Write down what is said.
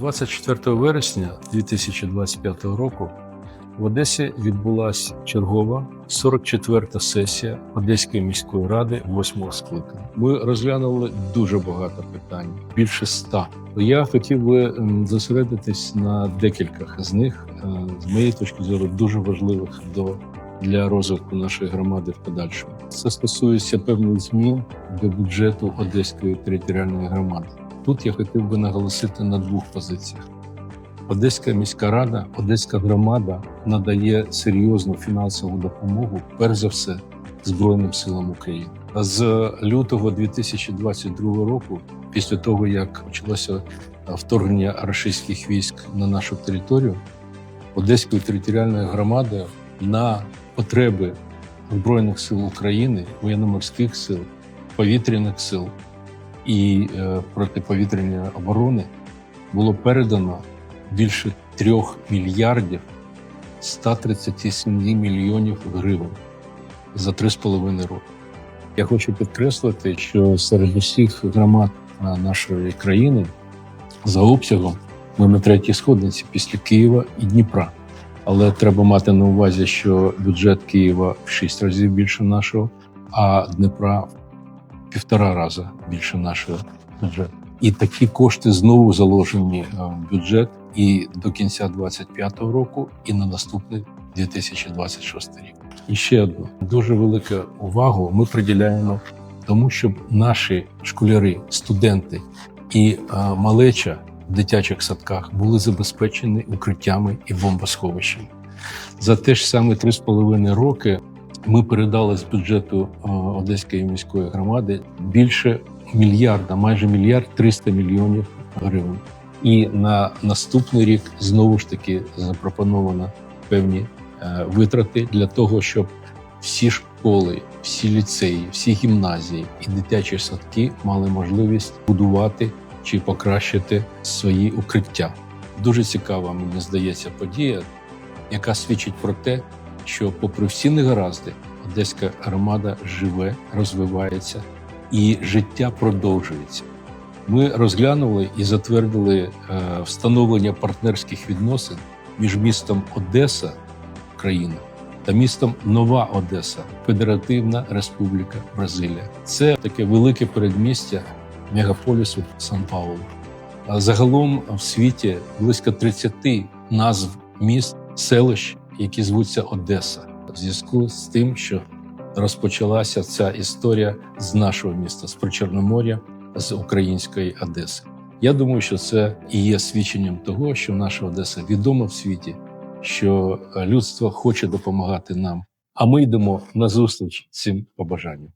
24 вересня 2025 року в Одесі відбулася чергова 44-та сесія Одеської міської ради 8-го скликання. Ми розглянули дуже багато питань, більше ста. Я хотів би зосередитись на декількох з них, е, з моєї точки зору, дуже важливих до для розвитку нашої громади в подальшому. Це стосується певних змін до бюджету Одеської територіальної громади. Тут я хотів би наголосити на двох позиціях. Одеська міська рада, Одеська громада надає серйозну фінансову допомогу, перш за все, Збройним силам України. З лютого 2022 року, після того як почалося вторгнення російських військ на нашу територію, Одеською територіальною громадою на потреби Збройних сил України, воєнно-морських сил, повітряних сил і е, протиповітряної оборони було передано більше 3 мільярдів 137 мільйонів гривень за 3,5 роки. Я хочу підкреслити, що серед усіх громад нашої країни за обсягом ми на третій сходниці після Києва і Дніпра. Але треба мати на увазі, що бюджет Києва в 6 разів більше нашого, а Дніпра в півтора рази більше нашого бюджету. І такі кошти знову заложені е, в бюджет і до кінця 2025 року, і на наступний 2026 рік. І ще одну дуже велику увагу ми приділяємо тому, щоб наші школяри, студенти і е, малеча в дитячих садках були забезпечені укриттями і бомбосховищами. За те ж саме 3,5 роки ми передали з бюджету е, Одеської міської громади більше мільярда, майже мільярд 300 мільйонів гривень. І на наступний рік знову ж таки запропоновано певні е, витрати для того, щоб всі школи, всі ліцеї, всі гімназії і дитячі садки мали можливість будувати чи покращити свої укриття. Дуже цікава, мені здається, подія, яка свідчить про те, що, попри всі негаразди, одеська громада живе, розвивається і життя продовжується. Ми розглянули і затвердили е, встановлення партнерських відносин між містом Одеса, країна, та містом Нова Одеса, Федеративна Республіка Бразилія. Це таке велике передмістя мегаполісу Сан-Паулу. А Загалом в світі близько 30 назв міст, селищ, які звуться Одеса, в зв'язку з тим, що розпочалася ця історія з нашого міста, з Причорномор'я, з української Одеси. Я думаю, що це і є свідченням того, що наша Одеса відома в світі, що людство хоче допомагати нам. А ми йдемо назустріч цим побажанням.